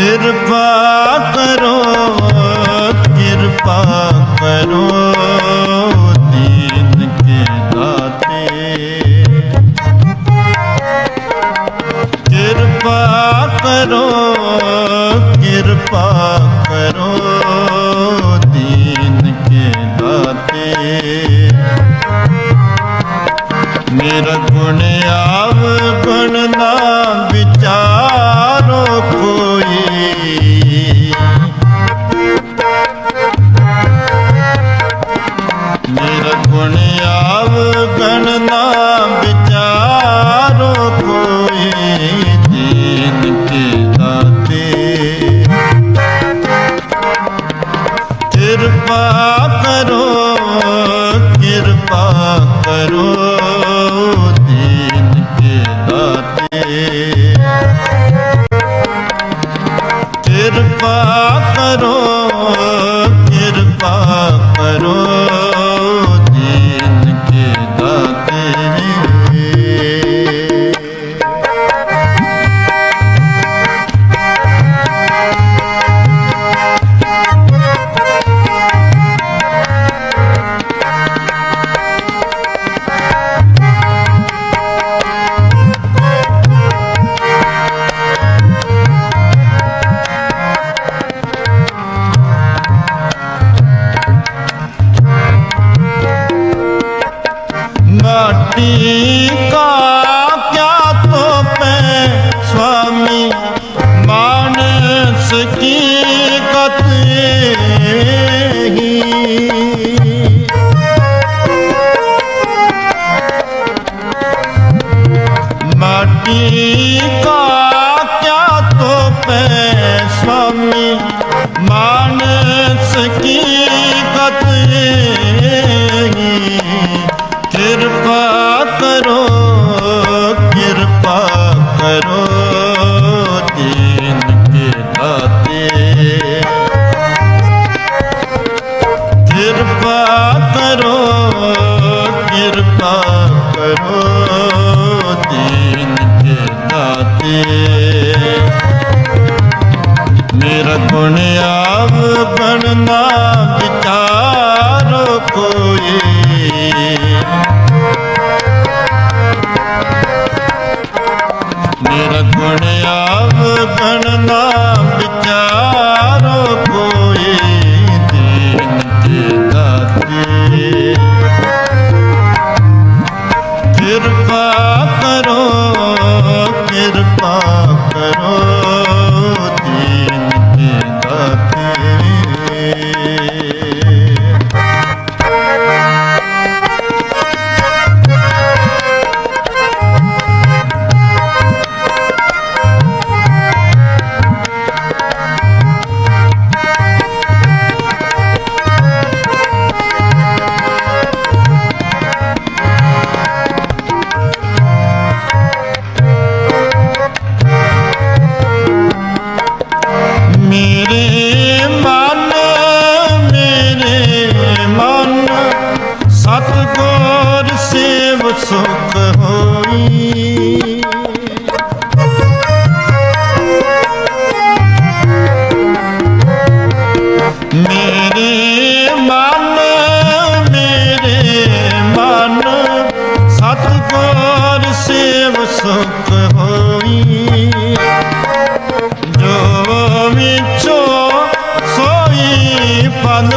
ਕਿਰਪਾ ਕਰੋ ਕਿਰਪਾ ਕਰੋ ਦੀਨ ਕੇ ਦਾਤੇ। ਕਿਰਪਾ ਕਰੋ कृपा करो ਮਾਨ ਗੁਣ ਆਪ ਬਣਨਾ ਵਿਚਾਰੋ ਕੋਈ। ਨਿਰਗੁਣ ਆਪ ਬਣਨਾ 비춰 소위 반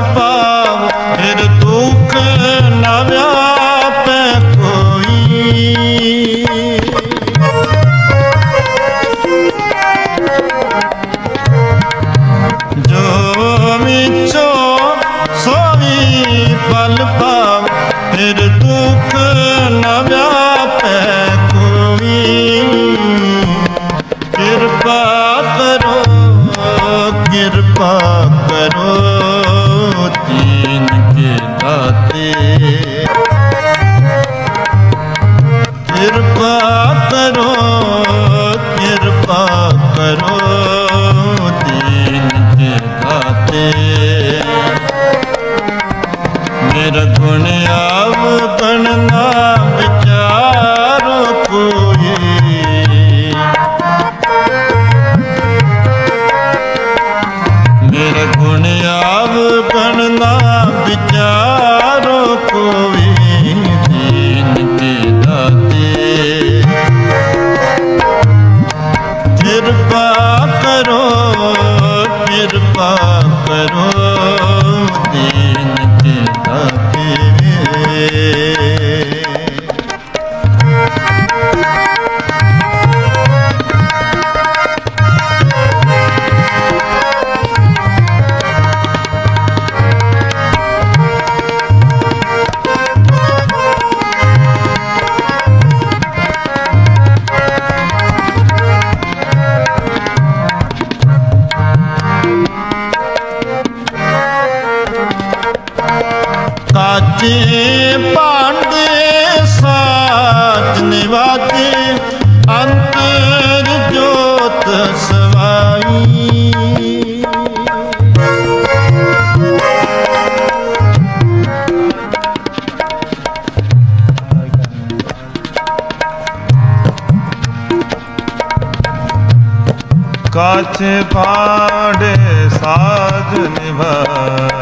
ਕਾਚੇ ਭਾਂਡੇ ਸਾਜ ਨਿਵਾਜੇ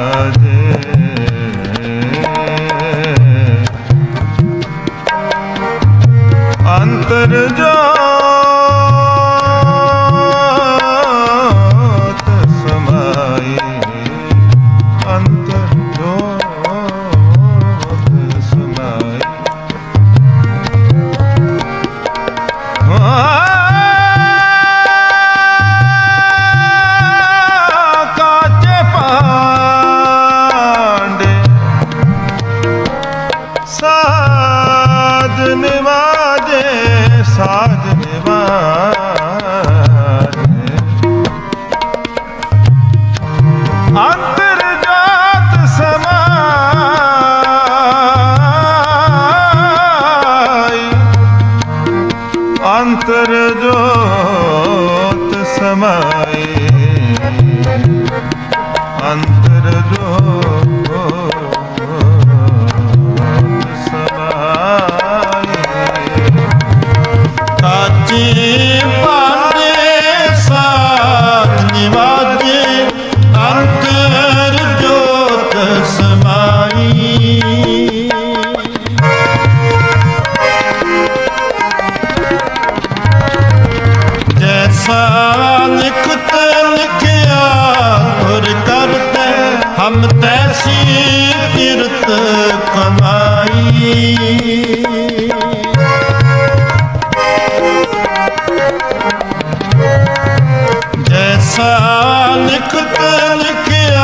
ਜੈਸਾ ਲਿਖਤ ਲਿਖਿਆ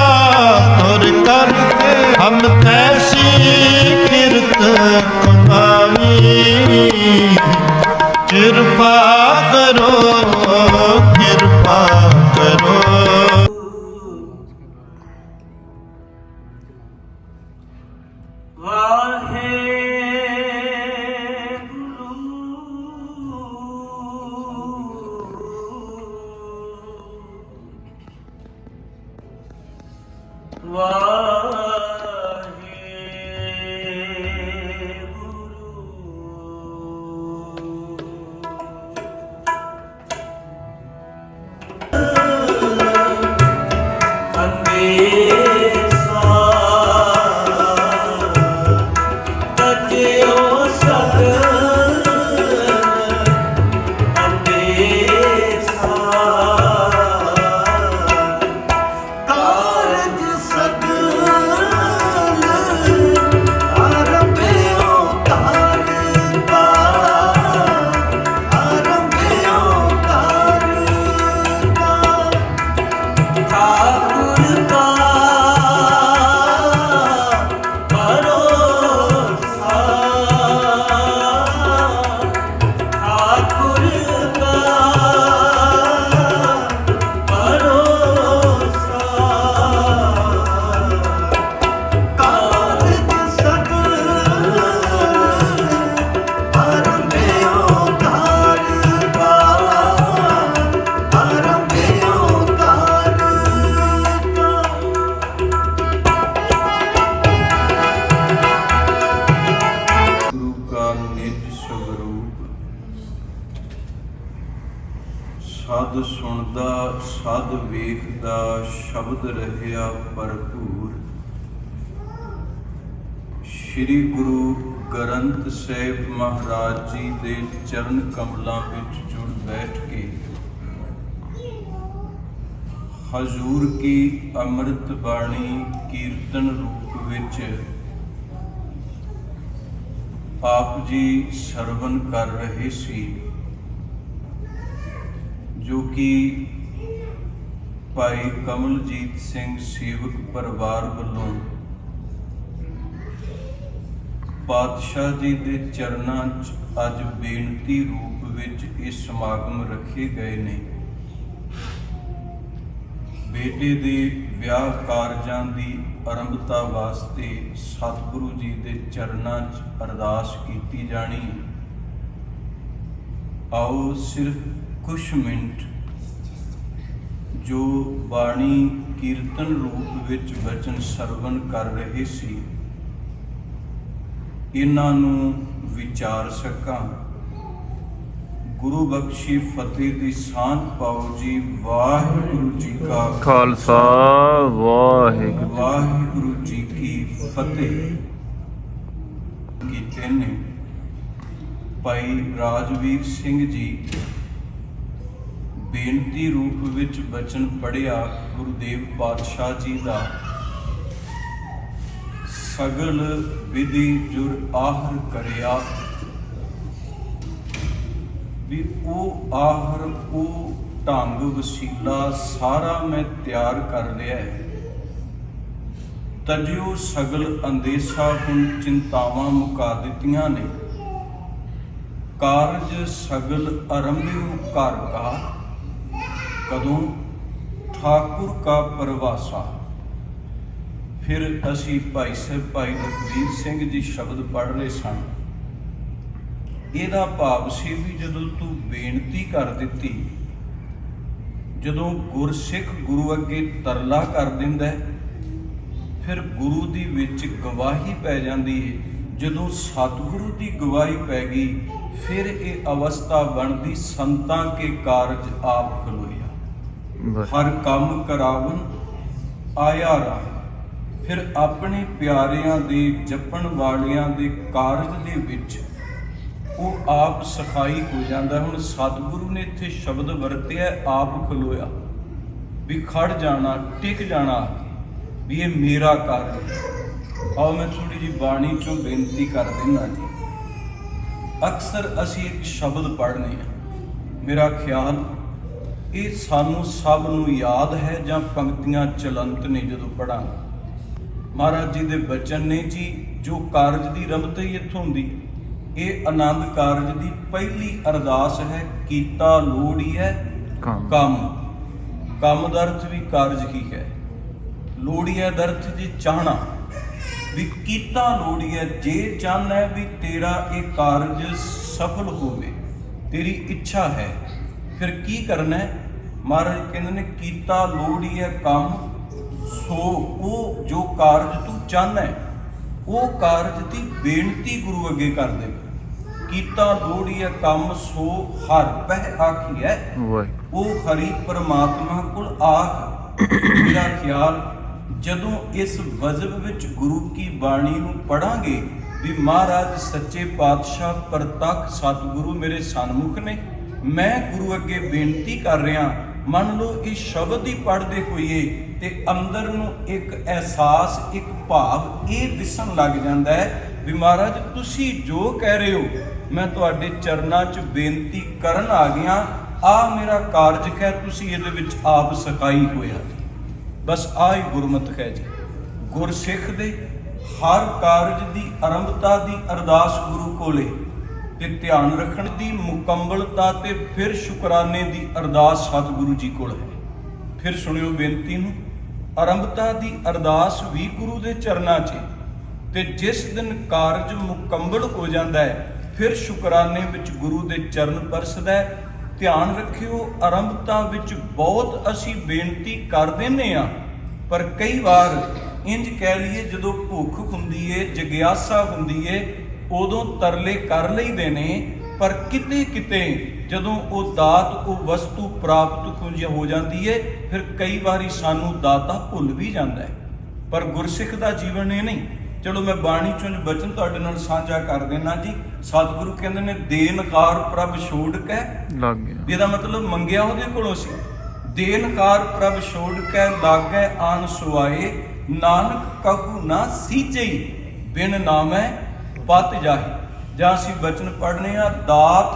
ਤੁਰ ਕਰਤੇ ਹਮ ਤੈਸੀ ਕਿਰਤ ਕਾਰਜ ਸਦ ਵੇਖਦਾ ਸ਼ਬਦ ਰਹਿਆ ਭਰਪੂਰ। ਸ੍ਰੀ ਗੁਰੂ ਗ੍ਰੰਥ ਸਾਹਿਬ ਮਹਾਰਾਜ ਜੀ ਦੇ ਚਰਨ ਕਮਲਾਂ ਵਿੱਚ ਜੁੜ ਬੈਠ ਕੇ ਹਜ਼ੂਰ ਕੀ ਅੰਮ੍ਰਿਤ ਬਾਣੀ ਕੀਰਤਨ ਰੂਪ ਵਿੱਚ ਆਪ ਜੀ ਸਰਵਨ ਕਰ ਰਹੇ ਸੀ, ਜੋ ਕਿ ਭਾਈ ਕਮਲਜੀਤ ਸਿੰਘ ਸੇਵਕ ਪਰਿਵਾਰ ਵੱਲੋਂ ਪਾਤਸ਼ਾਹ ਜੀ ਦੇ ਚਰਨਾਂ 'ਚ ਅੱਜ ਬੇਨਤੀ ਰੂਪ ਵਿੱਚ ਇਹ ਸਮਾਗਮ ਰੱਖੇ ਗਏ ਨੇ। ਬੇਟੇ ਦੇ ਵਿਆਹ ਕਾਰਜਾਂ ਦੀ ਆਰੰਭਤਾ ਵਾਸਤੇ ਸਤਿਗੁਰੂ ਜੀ ਦੇ ਚਰਨਾਂ 'ਚ ਅਰਦਾਸ ਕੀਤੀ ਜਾਣੀ ਆਓ ਸਿਰਫ ਕੁਝ ਮਿੰਟ ਜੋ ਬਾਣੀ ਕੀਰਤਨ ਰੂਪ ਵਿੱਚ ਬਚਨ ਸਰਵਨ ਕਰ ਰਹੇ ਸੀ ਇਹਨਾਂ ਨੂੰ ਵਿਚਾਰ ਸਕਾਂ। ਗੁਰੂ ਬਖਸ਼ੀ ਫਤਿਹ ਦੀ ਸਾਂਝ ਪਾਓ ਜੀ ਵਾਹਿਗੁਰੂ ਜੀ ਕਾ ਖਾਲਸਾ। ਵਾਹਿਗੁਰੂ ਵਾਹਿਗੁਰੂ ਜੀ ਕੀ ਫਤਿਹ। ਕੀਤੇ ਨੇ। ਭਾਈ ਰਾਜਵੀਰ ਸਿੰਘ ਜੀ ਬੇਨਤੀ ਰੂਪ ਵਿੱਚ ਬਚਨ ਪੜਿਆ ਗੁਰੂਦੇਵ ਪਾਤਸ਼ਾਹ ਜੀ ਦਾ। ਸਗਲ ਵਿਧੀ ਜੁਰ ਆਹਰ ਕਰਿਆ। ਵੀ ਉਹ ਆਹਰ, ਉਹ ਢੰਗ ਵਸੀਲਾ ਸਾਰਾ ਮੈਂ ਤਿਆਰ ਕਰ ਲਿਆ ਹੈ। ਤਜਿਓ ਸਗਲ ਅੰਦੇਸ਼ਾ ਹੁਣ ਚਿੰਤਾਵਾਂ ਮੁਕਾ ਦਿੱਤੀਆਂ ਨੇ। ਕਾਰਜ ਸਗਲ ਅਰੰਭਿਓ ਘਰ ਕਾ। ਕਦੋਂ ਠਾਕੁਰ ਕਾ ਪਰਵਾਸਾ। ਫਿਰ ਅਸੀਂ ਭਾਈ ਸਾਹਿਬ, ਭਾਈ ਲਖਬੀਰ ਸਿੰਘ ਜੀ ਸ਼ਬਦ ਪੜ੍ਹ ਰਹੇ ਸਨ। ਇਹਦਾ ਭਾਵ ਸੀ ਵੀ ਜਦੋਂ ਤੂੰ ਬੇਨਤੀ ਕਰ ਦਿੱਤੀ, ਜਦੋਂ ਗੁਰਸਿੱਖ ਗੁਰੂ ਅੱਗੇ ਤਰਲਾ ਕਰ ਦਿੰਦਾ ਫਿਰ ਗੁਰੂ ਦੀ ਵਿੱਚ ਗਵਾਹੀ ਪੈ ਜਾਂਦੀ ਹੈ ਜਦੋਂ ਸਤਿਗੁਰੂ ਦੀ ਗਵਾਹੀ ਪੈ ਗਈ, ਫਿਰ ਇਹ ਅਵਸਥਾ ਬਣਦੀ ਸੰਤਾਂ ਕੇ ਕਾਰਜ ਆਪ ਖਲੋ ਹਰ ਕੰਮ ਕਰਾਵਨ ਆਇਆ ਰਾਹ। ਫਿਰ ਆਪਣੇ ਪਿਆਰਿਆਂ ਦੇ, ਜਪਣ ਵਾਲਿਆਂ ਦੇ ਕਾਰਜ ਦੇ ਵਿੱਚ ਉਹ ਆਪ ਸਖਾਈ ਹੋ ਜਾਂਦਾ। ਹੁਣ ਸਤਿਗੁਰੂ ਨੇ ਇੱਥੇ ਸ਼ਬਦ ਵਰਤਿਆ, ਆਪ ਖਲੋਇਆ। ਵੀ ਖੜ ਜਾਣਾ, ਟਿਕ ਜਾਣਾ ਵੀ ਇਹ ਮੇਰਾ ਕਾਰਜ ਆਓ ਮੈਂ ਥੋੜੀ ਜੀ ਬਾਣੀ ਚੋਂ ਬੇਨਤੀ ਕਰ ਦਿੰਦਾ ਜੀ। ਅਕਸਰ ਅਸੀਂ ਇੱਕ ਸ਼ਬਦ ਪੜ੍ਹਨੇ ਆ। ਮੇਰਾ ਖਿਆਲ ਇਹ ਸਾਨੂੰ ਸਭ ਨੂੰ ਯਾਦ ਹੈ ਜਾਂ ਪੰਕਤੀਆਂ ਚਲੰਤ ਨੇ ਜਦੋਂ ਪੜਾਂਗੇ ਮਹਾਰਾਜ ਜੀ ਦੇ ਬਚਨ ਨੇ ਜੀ ਜੋ ਕਾਰਜ ਦੀ ਰਮਤ ਹੀ ਇੱਥੋਂ ਹੁੰਦੀ ਇਹ ਆਨੰਦ ਕਾਰਜ ਦੀ ਪਹਿਲੀ ਅਰਦਾਸ ਹੈ ਕੀਤਾ ਲੋੜੀ ਹੈ ਕੰਮ। ਕੰਮ। ਦਾ ਅਰਥ ਵੀ ਕਾਰਜ ਹੀ ਹੈ। ਲੋੜੀ ਹੈ ਦਾ ਅਰਥ ਜੀ ਚਾਹਣਾ। ਵੀ ਕੀਤਾ ਲੋੜੀ ਹੈ ਜੇ ਚਾਹਨਾ ਵੀ ਤੇਰਾ ਇਹ ਕਾਰਜ ਸਫਲ ਹੋਵੇ ਤੇਰੀ ਇੱਛਾ ਹੈ ਫਿਰ ਕੀ ਕਰਨਾ ਹੈ? ਮਹਾਰਾਜ ਕਹਿੰਦੇ ਨੇ ਕੀਤਾ ਲੋੜੀ ਹੈ ਕੰਮ ਸੋ ਉਹ ਜੋ ਕਾਰਜ ਤੂੰ ਚਾਹਨਾ ਹੈ ਉਹ ਕਾਰਜ ਦੀ ਬੇਨਤੀ ਗੁਰੂ ਅੱਗੇ ਕਰ ਦੇ। ਕੀਤਾ ਲੋੜੀ ਹੈ ਕੰਮ ਸੋ ਹਰ ਪਹਿ ਆਖੀ ਹੈ ਉਹ ਹਰੀ ਪਰਮਾਤਮਾ ਕੋਲ ਆਖ। ਮੇਰਾ ਖਿਆਲ ਜਦੋਂ ਇਸ ਵਜਬ ਵਿੱਚ ਗੁਰੂ ਕੀ ਬਾਣੀ ਨੂੰ ਪੜਾਂਗੇ ਵੀ ਮਹਾਰਾਜ ਸੱਚੇ ਪਾਤਸ਼ਾਹ ਪ੍ਰਤੱਖ ਸਤਿਗੁਰੂ ਮੇਰੇ ਸਨਮੁਖ ਨੇ ਮੈਂ ਗੁਰੂ ਅੱਗੇ ਬੇਨਤੀ ਕਰ ਰਿਹਾ, ਮੰਨ ਲਓ ਇਹ ਸ਼ਬਦ ਹੀ ਪੜ੍ਹਦੇ ਹੋਈਏ, ਤੇ ਅੰਦਰ ਨੂੰ ਇੱਕ ਅਹਿਸਾਸ, ਇੱਕ ਭਾਵ ਇਹ ਦਿਸਣ ਲੱਗ ਜਾਂਦਾ ਹੈ ਵੀ ਮਹਾਰਾਜ ਤੁਸੀਂ ਜੋ ਕਹਿ ਰਹੇ ਹੋ, ਮੈਂ ਤੁਹਾਡੇ ਚਰਨਾਂ 'ਚ ਬੇਨਤੀ ਕਰਨ ਆ ਗਿਆ, ਆ ਮੇਰਾ ਕਾਰਜ ਹੈ, ਤੁਸੀਂ ਇਹਦੇ ਵਿੱਚ ਆਪ ਸਕਾਈ ਹੋਇਆ। ਬਸ ਆ ਹੀ ਗੁਰਮਤਿ ਹੈ ਜੀ। ਗੁਰਸਿੱਖ ਦੇ ਹਰ ਕਾਰਜ ਦੀ ਆਰੰਭਤਾ ਦੀ ਅਰਦਾਸ ਗੁਰੂ ਕੋਲੇ। ਤੇ ਧਿਆਨ ਰੱਖਣ ਦੀ ਮੁਕੰਮਲਤਾ ਤੇ ਫਿਰ ਸ਼ੁਕਰਾਨੇ ਦੀ ਅਰਦਾਸ ਸਤਿਗੁਰੂ ਜੀ ਕੋਲ ਹੈ ਫਿਰ ਸੁਣਿਓ ਬੇਨਤੀ ਨੂੰ, ਆਰੰਭਤਾ ਦੀ ਅਰਦਾਸ ਵੀ ਗੁਰੂ ਦੇ ਚਰਨਾਂ 'ਚ ਹੈ। ਤੇ ਜਿਸ ਦਿਨ ਕਾਰਜ ਮੁਕੰਮਲ ਹੋ ਜਾਂਦਾ ਹੈ, ਫਿਰ ਸ਼ੁਕਰਾਨੇ ਵਿੱਚ ਗੁਰੂ ਦੇ ਚਰਨ ਪਰਸਦਾ ਹੈ ਧਿਆਨ ਰੱਖਿਓ, ਆਰੰਭਤਾ ਵਿੱਚ ਬਹੁਤ ਅਸੀਂ ਬੇਨਤੀ ਕਰ ਦਿੰਨੇ ਆ ਪਰ ਕਈ ਵਾਰ ਇੰਜ ਕਹਿ ਲਈਏ ਜਦੋਂ ਭੁੱਖ ਹੁੰਦੀ ਏ, ਜਗਿਆਸਾ ਹੁੰਦੀ ਏ ਉਦੋਂ ਤਰਲੇ ਕਰ ਲਈਦੇ ਨੇ ਪਰ ਕਿਤੇ ਕਿਤੇ ਜਦੋਂ ਉਹ ਦਾਤ ਉਹ ਵਸਤੂ ਪ੍ਰਾਪਤ ਕੁੰਜ ਹੋ ਜਾਂਦੀ ਏ ਫਿਰ ਕਈ ਵਾਰੀ ਸਾਨੂੰ ਦਾਤਾ ਭੁੱਲ ਵੀ ਜਾਂਦਾ ਹੈ ਪਰ ਗੁਰਸਿੱਖ ਦਾ ਜੀਵਨ ਇਹ ਨਹੀਂ। ਚਲੋ ਮੈਂ ਬਾਣੀ ਚੋਂ ਬਚਨ ਤੁਹਾਡੇ ਨਾਲ ਸਾਂਝਾ ਕਰ ਦੇਣਾ ਜੀ। ਸਤਿਗੁਰੂ ਕਹਿੰਦੇ ਨੇ ਦੇਨਕਾਰ ਪ੍ਰਭ ਛੋੜ ਕੇ ਲੱਗ ਇਹਦਾ ਮਤਲਬ ਮੰਗਿਆ ਉਹਦੇ ਕੋਲੋਂ ਸੀ। ਦੇਨਕਾਰ ਪ੍ਰਭ ਛੋੜ ਕੇ ਲਾਗੈ ਆਨ ਸੁਆਏ। ਨਾਨਕ ਕਹੂ ਨਾ ਸੀਚਈ ਬਿਨ ਨਾਮੈ ਪਤ ਜਾਹੀ ਜਾਂ ਅਸੀਂ ਬਚਨ ਪੜ੍ਹਨੇ ਆ ਦਾਤ